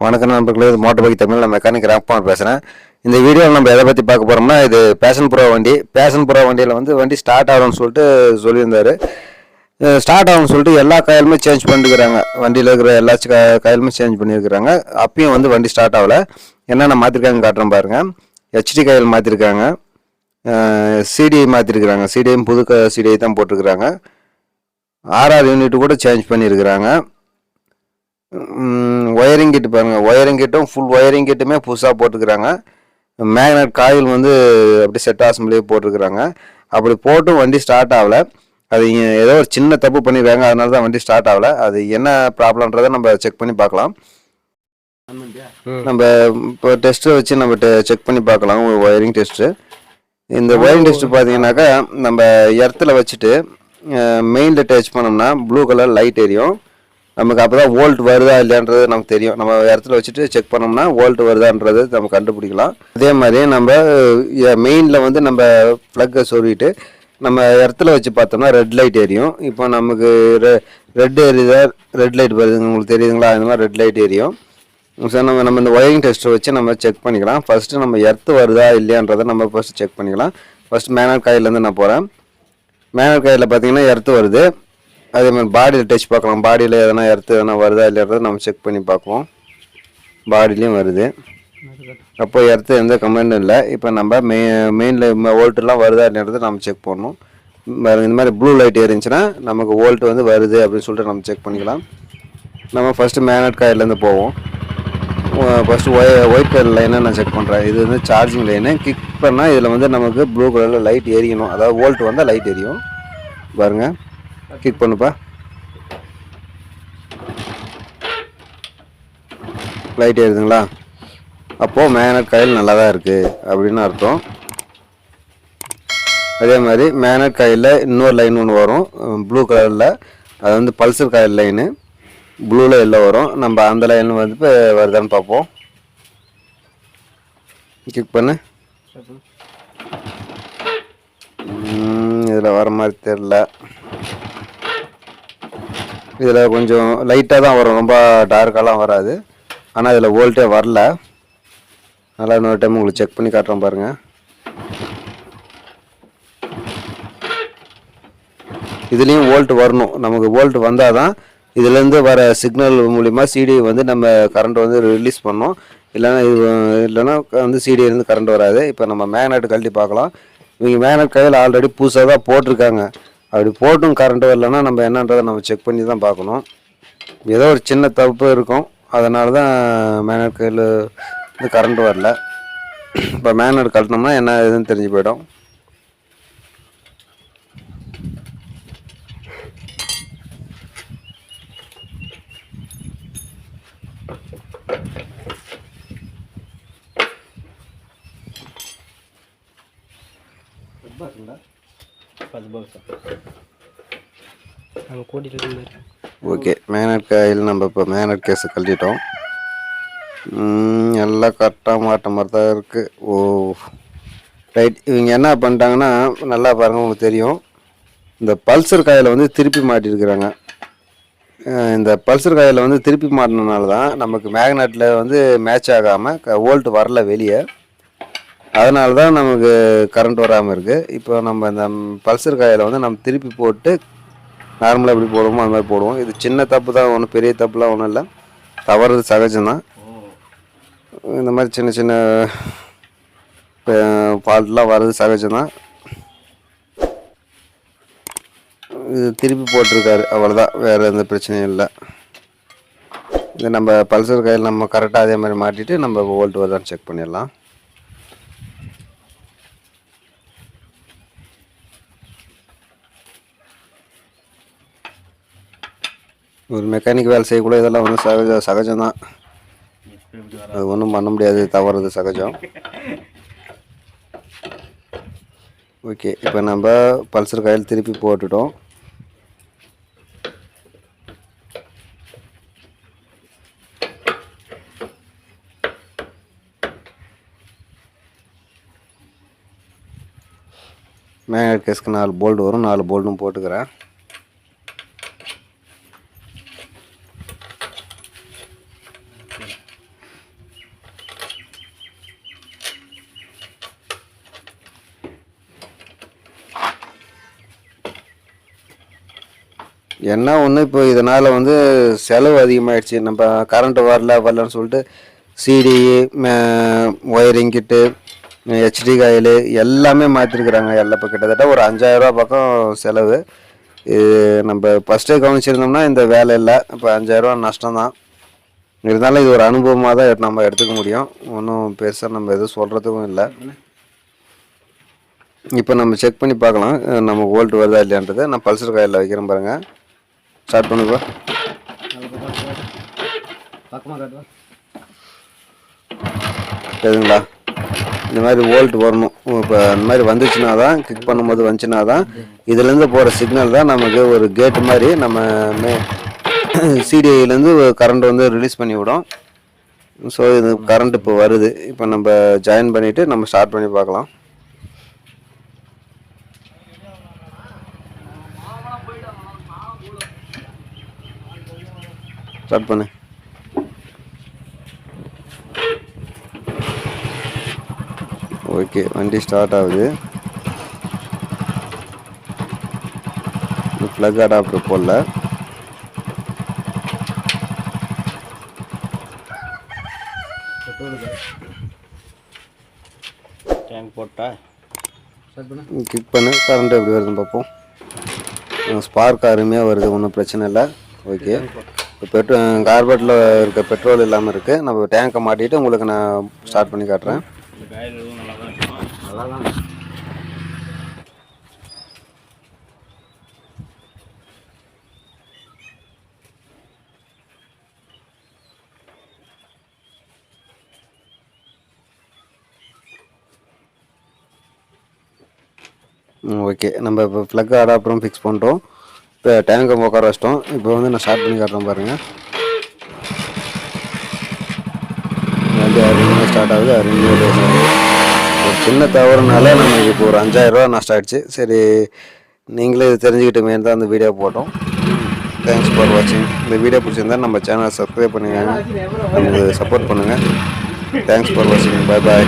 வணக்கம் நண்பர்களே இது மோட்டர் பைக் தமிழ் நான் மெக்கானிக் ராம்குமார் பேசுகிறேன் இந்த வீடியோவில் நம்ம எதை பற்றி பார்க்க போகிறோம்னா இது பேஷன் ப்ரோ வண்டி. பேஷன் ப்ரோ வண்டியில் வந்து வண்டி ஸ்டார்ட் ஆகணும்னு சொல்லிட்டு சொல்லியிருந்தார். ஸ்டார்ட் ஆகணும்னு சொல்லிட்டு எல்லா காயிலுமே சேஞ்ச் பண்ணிருக்கிறாங்க. வண்டியில் இருக்கிற எல்லா க- காயிலுமே சேஞ்ச் பண்ணியிருக்கிறாங்க அப்பயும் வந்து வண்டி ஸ்டார்ட் ஆகலை. என்னென்ன மாற்றிருக்காங்க காட்டுறேன் பாருங்கள் ஹெச்டி காயில் மாற்றிருக்காங்க சிடிஐ மாற்றிருக்கிறாங்க சிடிஐயும் புது சிடிஐ தான் போட்டிருக்கிறாங்க. ஆர்ஆர் யூனிட் கூட சேஞ்ச் பண்ணியிருக்கிறாங்க ஒயரிங் கிட் பாருங்க. ஒயரிங் கிட்டும் ஃபுல் ஒயரிங் கிட்டுமே புதுசாக போட்டுக்கிறாங்க. மேக்னட் காயில் வந்து அப்படி செட் ஆசம்பிளியே போட்டிருக்கிறாங்க அப்படி போட்டும் வண்டி ஸ்டார்ட் ஆகல. அது ஏதோ ஒரு சின்ன தப்பு பண்ணிருக்காங்க அதனால தான் வண்டி ஸ்டார்ட் ஆகல. அது என்ன ப்ராப்ளம்ன்றதை நம்ம செக் பண்ணி பார்க்கலாம். நம்ம இப்போ டெஸ்ட்டை வச்சு நம்ம செக் பண்ணி பார்க்கலாம். ஒயரிங் டெஸ்ட்டு இந்த ஒயரிங் டெஸ்ட் பார்த்தீங்கன்னாக்கா நம்ம எர்த்தில் வச்சுட்டு மெயினில் டச் பண்ணோம்னா ப்ளூ கலர் லைட் எரியும். நமக்கு அப்போ தான் ஓல்ட் வருதா இல்லையான்றது நமக்கு தெரியும். நம்ம இடத்துல வச்சுட்டு செக் பண்ணோம்னா ஓல்ட் வருதான்றது நம்ம கண்டுபிடிக்கலாம். அதே மாதிரி நம்ம மெயினில் வந்து நம்ம ப்ளக்கை சொருகிட்டு நம்ம இடத்துல வச்சு பார்த்தோம்னா ரெட் லைட் எரியும். இப்போ நமக்கு ரெட் எரியுதா ரெட் லைட் வருது உங்களுக்கு தெரியுதுங்களா? அந்த மாதிரி ரெட் லைட் எரியும். சார் நம்ம நம்ம இந்த ஒயரிங் டெஸ்ட்டை வச்சு நம்ம செக் பண்ணிக்கலாம். ஃபஸ்ட்டு நம்ம எர்த்து வருதா இல்லையான்றதை நம்ம ஃபஸ்ட்டு செக் பண்ணிக்கலாம். ஃபஸ்ட் மேனர் காயிலேருந்து நான் போகிறேன் மேனர் காயில் பார்த்தீங்கன்னா எர்த்து வருது. அதே மாதிரி பாடியில் டச் பார்க்கலாம். பாடியில் எதனா எர்த்து எதனா வருதா இல்லையான்றதை நம்ம செக் பண்ணி பார்ப்போம். பாடிலையும் வருது. அப்போ எர்த்து எந்த கம்ப்ளைண்ட்டும் இல்லை. இப்போ நம்ம மெய் மெயினில் வோல்ட்டுலாம் வருதா இல்லைன்றதை நம்ம செக் பண்ணணும். இந்த மாதிரி ப்ளூ லைட் இருந்துச்சுன்னா நமக்கு வோல்ட் வந்து வருது அப்படின்னு சொல்லிட்டு நம்ம செக் பண்ணிக்கலாம். நம்ம ஃபஸ்ட்டு மேனட் காயிலேருந்து போவோம். ஃபஸ்ட்டு ஒய் ஒயிட் கலர் லைனை நான் செக் பண்ணுறேன் இது வந்து சார்ஜிங் லைனு கிக் பண்ணால் இதில் வந்து நமக்கு ப்ளூ கலரில் லைட் எரியணும் அதாவது வோல்ட் வந்தால் லைட் எரியும். பாருங்கள் கிக் பண்ணுப்பா லைட் எரியுதுங்களா அப்போது மேனட் காயில் நல்லா தான் இருக்குது அப்படின்னு அர்த்தம். அதே மாதிரி மேனட் காயிலில் இன்னொரு லைன் ஒன்று வரும். ப்ளூ கலரில் அது வந்து பல்சர் காயில் லைனு ப்ளூவில் எல்லாம் வரும். நம்ம அந்த லைன் வந்து இப்போ வருதான்னு பார்ப்போம். கிளிக் பண்ணு. இதில் வர மாதிரி தெரில இதில் கொஞ்சம் லைட்டாக தான் வரும். ரொம்ப டார்க்காலாம் வராது. ஆனால் இதில் வோல்ட்டே வரல. நல்லா இன்னொரு டைம் உங்களுக்கு செக் பண்ணி காட்டுறேன் பாருங்கள் இதுலேயும் வோல்ட் வரணும். நமக்கு வோல்ட் வந்தால் தான் இதுலேருந்து வர சிக்னல் மூலிமா சிடி வந்து நம்ம கரண்ட் வந்து ரிலீஸ் பண்ணோம். இல்லைன்னா இது இல்லைன்னா வந்து சிடியிலேருந்து கரண்ட் வராது. இப்போ நம்ம மேக்னெட் கழட்டி பார்க்கலாம். இவங்க மேக்னெட் கையில் ஆல்ரெடி புதுசாக தான் போட்டிருக்காங்க. அப்படி போட்டும் கரண்ட் வரலன்னா நம்ம என்னன்றதை நம்ம செக் பண்ணி தான் பார்க்கணும். ஏதோ ஒரு சின்ன தப்பு இருக்கும். அதனால தான் மேனர் கையில் வந்து கரண்ட் வரல. இப்போ மேனர் கழட்டினோம்னா என்ன இதுன்னு தெரிஞ்சு போயிடும். அங்கே ஓகே மேனட் காயில் நம்ம இப்போ மேனட் கேஸை கழட்டிட்டோம். எல்லாம் கரெக்டாக மாட்ட மாதிரி தான் இருக்குது ஓ ரைட் இவங்க என்ன பண்ணிட்டாங்கன்னா நல்லா பாருங்கள் உங்களுக்கு தெரியும். இந்த பல்சர் காயில் வந்து திருப்பி மாட்டிருக்கிறாங்க. இந்த பல்சர் காயில் வந்து திருப்பி மாட்டினனால தான் நமக்கு மேக்னெட்டில் வந்து மேட்ச் ஆகாமல் வோல்ட் வரல வெளியே. அதனால தான் நமக்கு கரண்ட் வராமல் இருக்குது இப்போ நம்ம இந்த பல்சர் காயில் வந்து நம்ம திருப்பி போட்டு நார்மலாக எப்படி போடுவோமோ அந்த மாதிரி போடுவோம். இது சின்ன தப்பு தான் ஒன்றும் பெரிய தப்புலாம் ஒன்றும் இல்லை. தவறுது சகஜம்தான். இந்த மாதிரி சின்ன சின்ன ஃபால்ட்லாம் வர்றது சகஜம்தான். இது திருப்பி போட்டிருக்காரு அவ்வளோதான் வேறு எந்த பிரச்சனையும் இல்லை. இது நம்ம பல்சர் கையில் நம்ம கரெக்டாக அதே மாதிரி மாட்டிட்டு நம்ம ஓல்ட் வருதான்னு செக் பண்ணிடலாம். ஒரு மெக்கானிக் வேலை செய்யக்கூட இதெல்லாம் வந்து சகஜ சகஜம்தான். அது ஒன்றும் பண்ண முடியாது தவறுது சகஜம். ஓகே இப்போ நம்ம பல்சர் காயில் திருப்பி போட்டுட்டோம். மேக்னெட் கேஸ்க்கு நாலு போல்டு வரும் நாலு போல்டும் போட்டுக்கிறேன். என்ன ஒன்று இப்போ இதனால் வந்து செலவு அதிகமாகிடுச்சு நம்ம கரண்ட்டு வரல வரலன்னு சொல்லிட்டு CD wiring kit HT coil எல்லாமே மாற்றிருக்கிறாங்க எல்லாம் இப்போ கிட்டத்தட்ட ஒரு அஞ்சாயிரரூபா பக்கம் செலவு. இது நம்ம ஃபஸ்ட்டே கவனிச்சிருந்தோம்னா இந்த வேலை இல்லை. இப்போ அஞ்சாயிரரூபா நஷ்டம் தான். இருந்தாலும் இது ஒரு அனுபவமாக தான் நம்ம எடுத்துக்க முடியும். ஒன்றும் பெருசாக நம்ம எதுவும் சொல்கிறதுக்கும் இல்லை. இப்போ நம்ம செக் பண்ணி பார்க்கலாம். நம்ம ஓல்டு வருதா இல்லையான்றது. நான் பல்சர் காயில் வைக்கிறேன் பாருங்கள் ஸ்டார்ட் காட்டுவா சரிங்களா இந்த மாதிரி வோல்ட் வரணும். இப்போ இந்த மாதிரி வந்துச்சுன்னா தான் கிக் பண்ணும்போது வந்துச்சுன்னா தான் இதுலேருந்து போகிற சிக்னல் தான் நமக்கு ஒரு கேட்டு மாதிரி நம்ம சிடிஐலேருந்து கரண்ட் வந்து ரிலீஸ் பண்ணி விடும் ஸோ இது கரண்ட் இப்போ வருது. இப்போ நம்ம ஜாயின் பண்ணிவிட்டு நம்ம ஸ்டார்ட் பண்ணி பார்க்கலாம். ஸ்டார்ட் பண்ணு. ஓகே வண்டி ஸ்டார்ட் ஆகுது. ப்ளக் அடாப்டர் போடல. டேங்க் போட்டா? ஸ்டார்ட் பண்ண. கிக் பண்ணு. கரண்ட் எப்படி வருதுன்னு பார்ப்போம். ஸ்பார்க் அருமையாக வருது. ஒன்றும் பிரச்சனை இல்லை. ஓகே பெட்ரோ கார்பெட்டில் இருக்க பெட்ரோல் இல்லாமல் இருக்குது நம்ம டேங்கை மாட்டிட்டு உங்களுக்கு நான் ஸ்டார்ட் பண்ணி காட்டுறேன். ம் ஓகே. நம்ம இப்போ ப்ளக் அடாப்டரும் ஃபிக்ஸ் பண்ணுறோம் இப்போ டேங்கை உட்கார வச்சிட்டோம். இப்போ வந்து நான் ஸ்டார்ட் பண்ணி காட்டுறேன் பாருங்கள் வண்டி அருமையாக ஸ்டார்ட் ஆகுது. அருமையாக ஒரு சின்ன தவறுனால நமக்கு இப்போ ஒரு அஞ்சாயிரரூவா நஷ்டம் ஆகிடுச்சு சரி நீங்களே இது தெரிஞ்சுக்கிட்டுமே தான் அந்த வீடியோ போட்டோம். தேங்க்ஸ் ஃபார் வாட்சிங் இந்த வீடியோ பிடிச்சிருந்தா நம்ம சேனலை சப்ஸ்கிரைப் பண்ணுங்க நமக்கு சப்போர்ட் பண்ணுங்கள் தேங்க்ஸ் ஃபார் வாட்சிங் பாய் பாய்